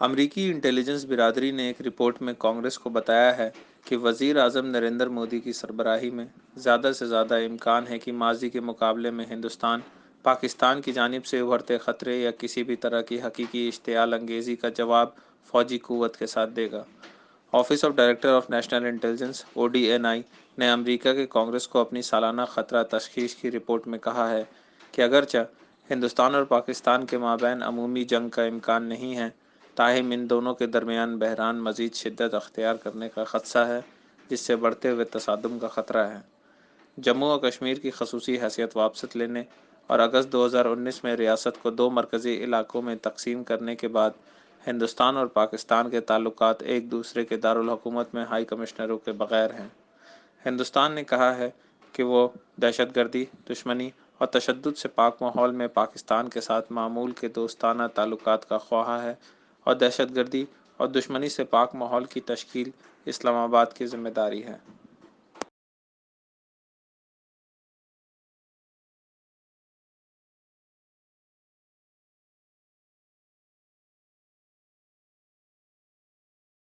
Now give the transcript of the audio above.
अमरीकी इंटेलिजेंस बिरादरी ने एक रिपोर्ट में कांग्रेस को बताया है कि वज़ीर आज़म नरेंद्र मोदी की सरबराही में ज़्यादा से ज़्यादा इम्कान है कि माजी के मुकाबले में हिंदुस्तान पाकिस्तान की जानिब से उभरते ख़तरे या किसी भी तरह की हकीकी इश्तियाल अंगेज़ी का जवाब फ़ौजी क़ुत के साथ देगा। Office of director of national intelligence ओ ने अमरीका के कांग्रेस को अपनी सालाना ख़तरा तशखीश की रिपोर्ट में कहा है कि अगरचा हिंदुस्तान और पाकिस्तान के माबैन अमूमी जंग का इम्कान नहीं है ताहिम इन दोनों के दरमियान बहरान मज़ीद शिद्दत अख्तियार करने का खदशा है, जिससे बढ़ते हुए तसादम का ख़तरा है। जम्मू और कश्मीर की खसूसी हैसियत वापस लेने और अगस्त 2019 में रियासत को दो मरकज़ी इलाकों में तकसीम करने के बाद हिंदुस्तान और पाकिस्तान के ताल्लुक एक दूसरे के दारकूमत में हाई कमिश्नरों के बगैर हैं। हिंदुस्तान ने कहा है कि वो दहशत गर्दी दुश्मनी और तशद से पाक माहौल में पाकिस्तान के साथ मामूल के दोस्ताना ताल्लुक का ख्वाह है और दहशत गर्दी और दुश्मनी से पाक माहौल की तश्कील इस्लामाबाद की ज़िम्मेदारी है।